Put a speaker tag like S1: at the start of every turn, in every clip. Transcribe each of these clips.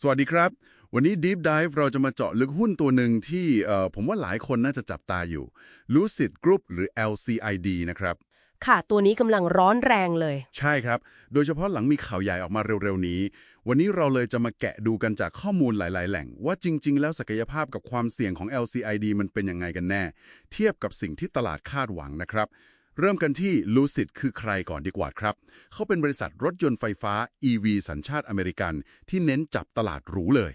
S1: สวัสดีครับ วันนี้ Deep Dive เราจะมาเจาะลึกหุ้นตัวหนึ่งที่เอ่อผมว่าหลายคนน่าจะจับตาอยู่ Lucid Group หรือ LCID นะครับ
S2: ค่ะตัวนี้กำลังร้อนแรงเลย
S1: ใช่ครับ โดยเฉพาะหลังมีข่าวใหญ่ออกมาเร็วๆนี้ วันนี้เราเลยจะมาแกะดูกันจากข้อมูลหลายๆ แหล่ง ว่าจริง ๆ แล้วศักยภาพกับความเสี่ยงของ LCID มันเป็นยังไงกันแน่ เทียบกับสิ่งที่ตลาดคาดหวังนะครับ เริ่มกันที่ Lucid คือใครก่อนดีกว่าครับ เขาเป็นบริษัทรถยนต์ไฟฟ้า EV สัญชาติอเมริกัน ที่เน้นจับตลาดหรูเลย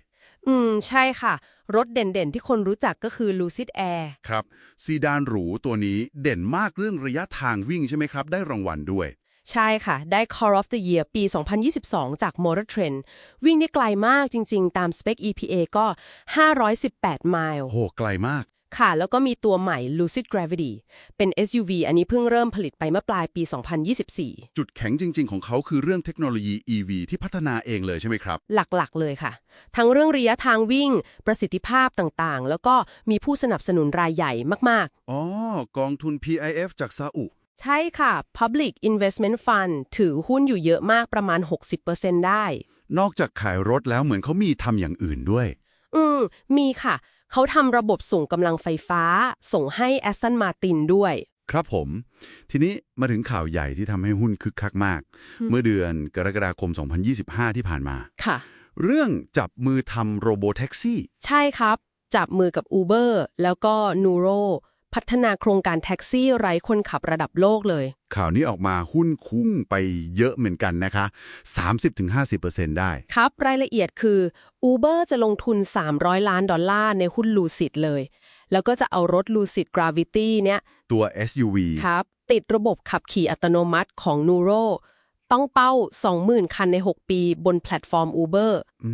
S2: อืม ใช่ค่ะ รถเด่นๆ ที่คนรู้จักก็คือ Lucid Air
S1: ครับ ซีดานหรูตัวนี้เด่นมากเรื่องระยะทางวิ่งใช่ไหมครับ ได้รางวัลด้วย
S2: ใช่ค่ะ ได้ Car of the Year ปี 2022 จาก Motor Trend วิ่งได้ไกลมากจริง ๆ ตามสเปค EPA ก็ 518 ไมล์
S1: โหไกลมาก
S2: ค่ะ แล้วก็มีตัวใหม่ Lucid Gravity เป็น SUV อันนี้เพิ่งเริ่มผลิตไปเมื่อปลายปี 2024
S1: จุดแข็งจริง ๆ ของเขาคือเรื่องเทคโนโลยี EV ที่พัฒนาเองเลยใช่ไหมครับ
S2: หลักๆ เลยค่ะ ทั้งเรื่องระยะทางวิ่ง ประสิทธิภาพต่างๆ แล้วก็มีผู้สนับสนุนรายใหญ่มาก
S1: อ๋อ กองทุน PIF จากซาอุ
S2: ๆใช่ค่ะ Public Investment Fund ถือหุ้นอยู่เยอะมากประมาณ 60%ได้
S1: นอกจากขายรถแล้วเหมือนเขามีทำอย่างอื่นด้วย
S2: อืม มีค่ะ เขาทำระบบส่งกำลังไฟฟ้า ส่งให้ Aston Martin ด้วย
S1: ครับผม ทีนี้มาถึงข่าวใหญ่ที่ทำให้หุ้นคึกคักมาก เมื่อเดือนกรกฎาคม 2025 ที่ผ่านมา
S2: ค่ะ
S1: เรื่องจับมือทำโรโบแท็กซี่
S2: ใช่ครับ จับมือกับ Uber แล้วก็ Nuro พัฒนาโครงการแท็กซี่ไร้คนขับระดับโลกเลย
S1: ข่าวนี้ออกมาหุ้นคุ้งไปเยอะเหมือนกันนะคะ 30-50%ได้
S2: ครับ รายละเอียดคือ Uber จะลงทุน 300 ล้านดอลลาร์ในหุ้น Lucid เลย แล้วก็จะเอารถ Lucid Gravity เนี่ย
S1: ตัว SUV
S2: ครับ ติดระบบขับขี่อัตโนมัติของ Nuro ต้องเป้า 20,000 คันใน 6 ปีบนแพลตฟอร์ม Uber
S1: อื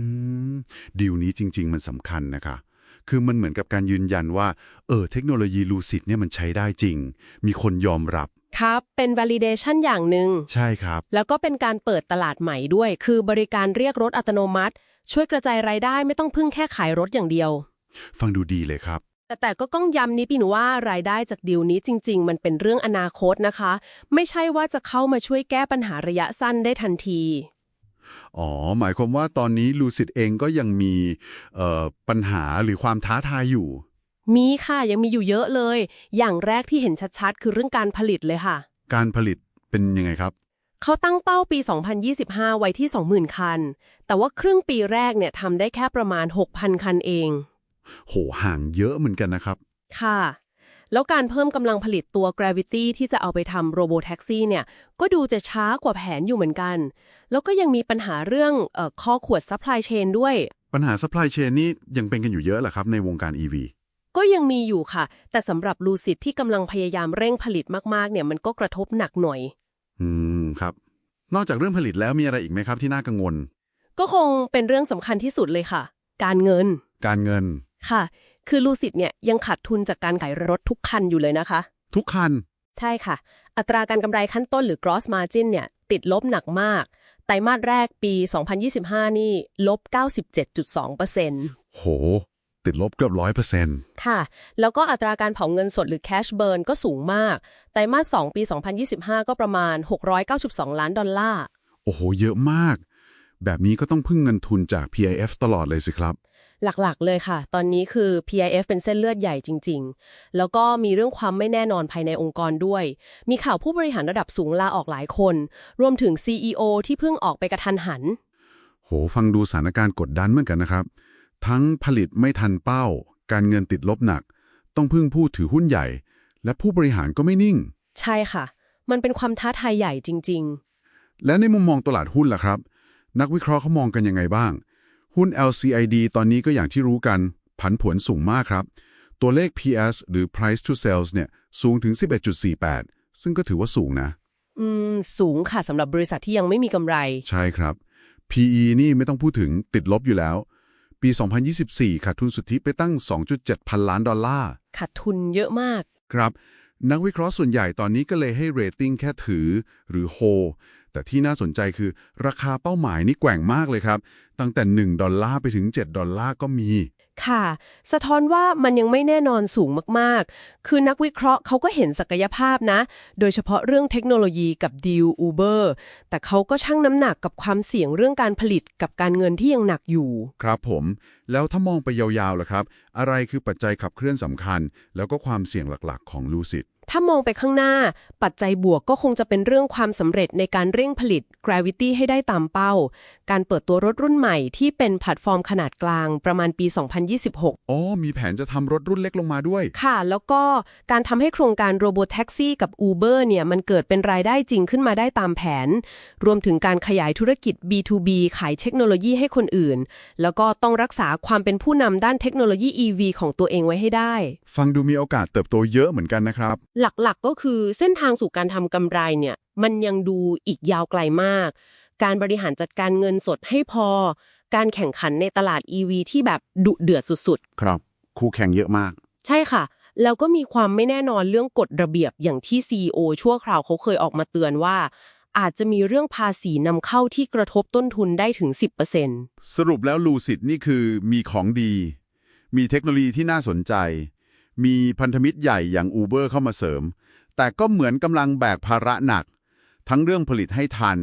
S1: มดีลนี้จริง ๆ มันสำคัญนะคะ คือมันเหมือนกับการยืนยันว่า เออเทคโนโลยีลูซิดเนี่ยมันใช้ได้จริง มีคนยอมรับ
S2: ครับเป็น validation อย่างหนึ่ง
S1: ใช่ครับ
S2: แล้วก็เป็นการเปิดตลาดใหม่ด้วย คือบริการเรียกรถอัตโนมัติ ช่วยกระจายรายได้ไม่ต้องพึ่งแค่ขายรถอย่างเดียว
S1: ฟังดูดีเลยครับ
S2: แต่แต่ก็ต้องย้ำนิดนึงว่ารายได้จากดีลนี้จริง ๆ มันเป็นเรื่องอนาคตนะคะ ไม่ใช่ว่าจะเข้ามาช่วยแก้ปัญหาระยะสั้นได้ทันที
S1: อ๋อ หมายความว่าตอนนี้ลูซิดเองก็ยังมีเอ่อปัญหาหรือความท้าทายอยู่
S2: มีค่ะยังมีอยู่เยอะเลย อย่างแรกที่เห็นชัดๆ คือเรื่องการผลิตเลยค่ะ
S1: การผลิตเป็นยังไงครับ
S2: เขาตั้งเป้าปี 2025 ไว้ที่ 20,000 คัน แต่ว่าครึ่งปีแรกเนี่ยทำได้แค่ประมาณ 6,000 คันเอง
S1: โหห่างเยอะเหมือนกันนะครับ
S2: ค่ะ แล้วการเพิ่มกำลังผลิตตัว Gravity ที่จะเอาไปทำโรโบแท็กซี่เนี่ย ก็ดูจะช้ากว่าแผนอยู่เหมือนกัน แล้วก็ยังมีปัญหาเรื่องเอ่อข้อขวด supply chain ด้วย
S1: ปัญหา supply chain นี่ยังเป็นกันอยู่เยอะเหรอครับในวงการ EV
S2: ก็ยังมีอยู่ค่ะ แต่สำหรับลูซิดที่กำลังพยายามเร่งผลิตมากๆ เนี่ยมันก็กระทบหนักหน่อย
S1: อืมครับ นอกจากเรื่องผลิตแล้วมีอะไรอีกไหมครับที่น่ากังวล
S2: ก็คงเป็นเรื่องสำคัญที่สุดเลยค่ะ การเงิน
S1: การเงิน
S2: ค่ะ คือลูซิดเนี่ยยังขาดทุนจากการขายรถทุกคันอยู่เลยนะคะ
S1: ทุกคัน
S2: ใช่ค่ะ อัตราการกำไรขั้นต้นหรือ gross margin เนี่ยติดลบหนักมาก ไตรมาสแรกปี 2025 นี่ลบ 97.2%
S1: โห ติดลบเกือบร้อยเปอร์เซ็นต์
S2: ค่ะ แล้วก็อัตราการเผาเงินสดหรือ cash burn ก็สูงมาก ไตรมาส 2 ปี 2025 ก็ประมาณ 692 ล้านดอลลาร์
S1: โอ้โห เยอะมาก แบบนี้ก็ต้องพึ่งเงินทุนจาก PIF ตลอดเลยสิครับ
S2: หลักๆ เลยค่ะ ตอนนี้คือ PIF เป็นเส้นเลือดใหญ่จริง ๆ แล้วก็มีเรื่องความไม่แน่นอนภายในองค์กรด้วย มีข่าวผู้บริหารระดับสูงลาออกหลายคน รวมถึง CEO ที่เพิ่งออกไปกระทันหัน
S1: โห ฟังดูสถานการณ์กดดันเหมือนกันนะครับ ทั้งผลิตไม่ทันเป้า การเงินติดลบหนัก ต้องพึ่งผู้ถือหุ้นใหญ่ และผู้บริหารก็ไม่นิ่ง
S2: ใช่ค่ะ มันเป็นความท้าทายใหญ่จริง
S1: และในมุมมองตลาดหุ้นล่ะครับ นักวิเคราะห์เขามองกันยังไงบ้าง หุ้น LCID ตอนนี้ก็อย่างที่รู้กัน ผันผวนสูงมากครับ ตัวเลข PS หรือ Price to Sales เนี่ยสูงถึง 11.48 ซึ่งก็ถือว่าสูงนะ
S2: ๆอืม สูงค่ะสำหรับบริษัทที่ยังไม่มีกำไร
S1: ใช่ครับ PE นี่ไม่ต้องพูดถึงติดลบอยู่แล้ว ปี 2024 ขาดทุนสุทธิไปตั้ง 2.7 พันล้านดอลลาร์
S2: ขาดทุนเยอะมาก
S1: ครับ นักวิเคราะห์ส่วนใหญ่ตอนนี้ก็เลยให้เรตติ้งแค่ถือหรือโฮ แต่ที่น่าสนใจคือราคาเป้าหมายนี่แกว่งมากเลยครับ ตั้งแต่ 1 ดอลลาร์ไปถึง 7 ดอลลาร์ก็มี
S2: ค่ะ สะท้อนว่ามันยังไม่แน่นอนสูงมากๆ คือนักวิเคราะห์เขาก็เห็นศักยภาพนะ โดยเฉพาะเรื่องเทคโนโลยีกับดีลอูเบอร์แต่เขาก็ชั่งน้ำหนักกับความเสี่ยงเรื่องการผลิตกับการเงินที่ยังหนักอยู่
S1: ครับผม แล้วถ้ามองไปยาวๆล่ะครับ อะไรคือปัจจัยขับเคลื่อนสำคัญ แล้วก็ความเสี่ยงหลักๆ ของลูซิด
S2: ถ้ามองไปข้างหน้า ปัจจัยบวกก็คงจะเป็นเรื่องความสำเร็จในการเร่งผลิต Gravity ให้ได้ตามเป้า การเปิดตัวรถรุ่นใหม่ที่เป็นแพลตฟอร์มขนาดกลางประมาณปี 2026
S1: อ๋อ มีแผนจะทำรถรุ่นเล็กลงมาด้วย
S2: ค่ะ แล้วก็การทำให้โครงการโรบอทแท็กซี่กับ Uber เนี่ย มันเกิดเป็นรายได้จริงขึ้นมาได้ตามแผน รวมถึงการขยายธุรกิจ B2B ขายเทคโนโลยีให้คนอื่น แล้วก็ต้องรักษาความเป็นผู้นำด้านเทคโนโลยี EV ของตัวเองไว้ให้ได้
S1: ฟังดูมีโอกาสเติบโตเยอะเหมือนกันนะครับ
S2: หลักๆก็คือเส้นทางสู่การทำกำไรเนี่ยมันยังดูอีกยาวไกลมาก การบริหารจัดการเงินสดให้พอ การแข่งขันในตลาด EV ที่แบบดุเดือดสุด
S1: ครับ คู่แข่งเยอะมาก
S2: ๆใช่ค่ะ แล้วก็มีความไม่แน่นอนเรื่องกฎระเบียบอย่างที่ CEO ชั่วคราวเขาเคยออกมาเตือนว่า อาจจะมีเรื่องภาษีนำเข้าที่กระทบต้นทุนได้ถึง 10%
S1: สรุปแล้วลูซิดนี่คือมีของดี มีเทคโนโลยีที่น่าสนใจ มีพันธมิตรใหญ่อย่าง Uber เข้ามาเสริม แต่ก็เหมือนกำลังแบกภาระหนัก ทั้งเรื่องผลิตให้ทัน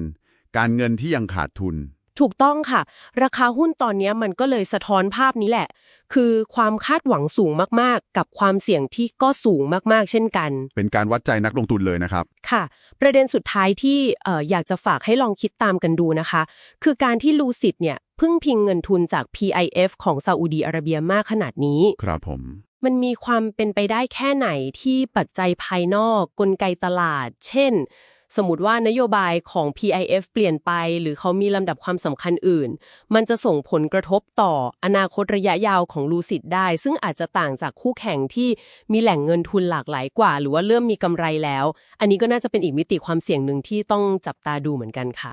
S1: การเงินที่ยังขาดทุน
S2: ถูกต้องค่ะ ราคาหุ้นตอนนี้มันก็เลยสะท้อนภาพนี้แหละ คือความคาดหวังสูงมากๆ กับความเสี่ยงที่ก็สูงมากๆ เช่นกัน
S1: เป็นการวัดใจนักลงทุนเลยนะครับ
S2: ค่ะ ประเด็นสุดท้ายที่เอ่ออยากจะฝากให้ลองคิดตามกันดูนะคะ คือการที่ลูซิดเนี่ยพึ่งพิงเงินทุนจาก PIF ของซาอุดีอาระเบียมากขนาดนี้
S1: ครับผม
S2: มันมีความเป็นไปได้แค่ไหนที่ปัจจัยภายนอก กลไกตลาด เช่น สมมติว่านโยบายของ PIF เปลี่ยนไป หรือเขามีลำดับความสำคัญอื่น มันจะส่งผลกระทบต่ออนาคตระยะยาวของลูซิดได้ ซึ่งอาจจะต่างจากคู่แข่งที่มีแหล่งเงินทุนหลากหลายกว่า หรือว่าเริ่มมีกำไรแล้ว อันนี้ก็น่าจะเป็นอีกมิติความเสี่ยงหนึ่งที่ต้องจับตาดูเหมือนกันค่ะ